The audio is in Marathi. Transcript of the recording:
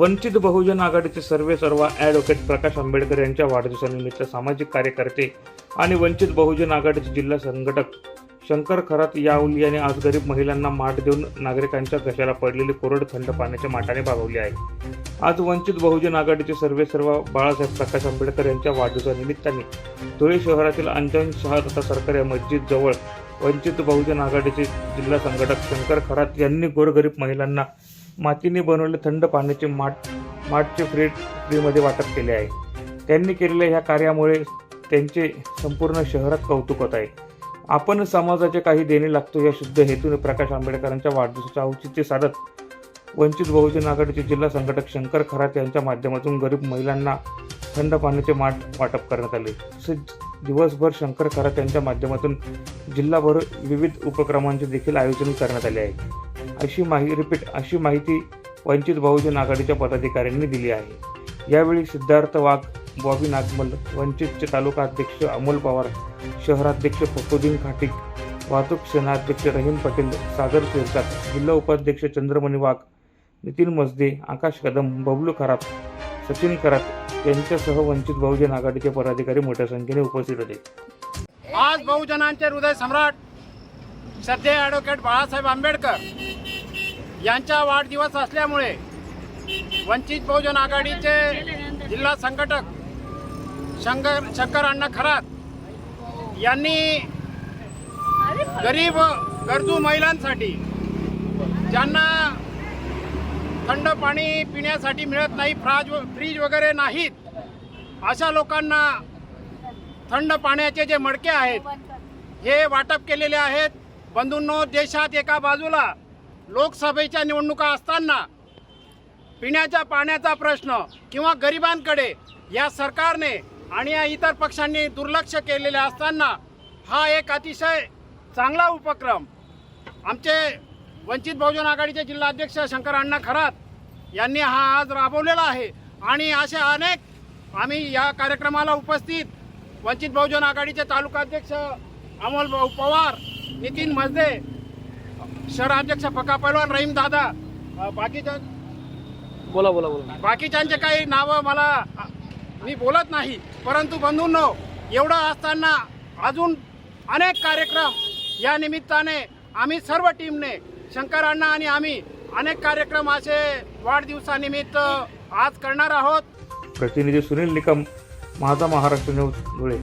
वंचित बहुजन आघाडीचे सर्वे सर्व ॲडव्होकेट प्रकाश आंबेडकर यांच्या वाढदिवसानिमित्त सामाजिक कार्यकर्ते आणि वंचित बहुजन आघाडीचे जिल्हा संघटक शंकर खरात यावली यांनी आज गरीब महिलांना माठ देऊन नागरिकांच्या घशाला पडलेली कोरड थंड पाण्याच्या माठाने भागवली आहे. आज वंचित बहुजन आघाडीचे सर्वे सर्व बाळासाहेब प्रकाश आंबेडकर यांच्या वाढदिवसानिमित्ताने धुळे शहरातील अंजन शहर तथा सरकारी मस्जिद जवळ वंचित बहुजन आघाडीचे जिल्हा संघटक शंकर खरात यांनी गोरगरीब महिलांना मातीने बनवलेले थंड पाण्याचे माठ माठचे फ्रीड फ्रीमध्ये वाटप केले आहे. त्यांनी केलेल्या ह्या कार्यामुळे त्यांचे संपूर्ण शहरात कौतुक होत आहे. आपण समाजाचे काही देणे लागतो या शुद्ध हेतूने प्रकाश आंबेडकरांच्या वाढदिवसाचे औचित्य साधत वंचित बहुजन आघाडीचे जिल्हा संघटक शंकर खरात यांच्या माध्यमातून गरीब महिलांना थंड पाण्याचे माठ वाटप करण्यात आले. तसेच दिवसभर शंकर खरात यांच्या माध्यमातून जिल्हाभर विविध उपक्रमांचे देखील आयोजन करण्यात आले आहे. अशी माहिती रिपीट अशी माहिती वंचित बहुजन आघाडीच्या पदाधिकाऱ्यांनी दिली आहे. यावेळी सिद्धार्थ वाघ बॉबी नागमल वंचितचे तालुका अध्यक्ष अमोल पवार शहराध्यक्ष फकुद्दीन खाटिक वाहतूक सेनाध्यक्ष रहीम पटेल सागर शिरसाट जिल्हा उपाध्यक्ष चंद्रमणी वाघ नितीन मजदे आकाश कदम बबलू खरात सचिन खरात यांच्यासह वंचित बहुजन आघाडीचे पदाधिकारी मोठ्या संख्येने उपस्थित होते. आज बहुजनांचे हृदय सम्राट सध्या ॲडव्होकेट बाळासाहेब आंबेडकर यांचा वाढदिवस असल्यामुळे वंचित बहुजन आघाडीचे जिल्हा संघटक शंकर शंकर अण्णा खरात यांनी गरीब गरजू महिलांसाठी ज्यांना थंड पाणी पिण्यासाठी मिळत नाही फ्राज फ्रीज वगैरे नाहीत अशा लोकांना थंड पाण्याचे जे मडके आहेत हे वाटप केलेले आहेत. बंधूंनो देशात एका बाजूला लोकसभेच्या निवडणुका असताना पिण्याच्या पाण्याचा प्रश्न किंवा गरिबांकडे या सरकारने आणि या इतर पक्षांनी दुर्लक्ष केलेले असताना हा एक अतिशय चांगला उपक्रम. आमचे वंचित बहुजन आघाडीचे जिल्हाध्यक्ष शंकर अण्णा खरात यांनी हा आज राबवलेला आहे आणि असे अनेक आम्ही या कार्यक्रमाला उपस्थित वंचित बहुजन आघाडीचे तालुकाध्यक्ष अमोल भाऊ पवार नितीन मजदे शहराध्यक्ष फका पैलवान रहीम दादा. बाकीच्या बोला बोला बोला. बाकीच्यांचे काही नावं मला मी बोलत नाही परंतु बंधूंनो एवढं असताना अजून अनेक कार्यक्रम या निमित्ताने आम्ही सर्व टीमने शंकर अण्णा आणि आम्ही अनेक कार्यक्रम असे वाढदिवसानिमित्त आज करणार आहोत. प्रतिनिधी सुनील निकम माझा महाराष्ट्र न्यूज धुळे.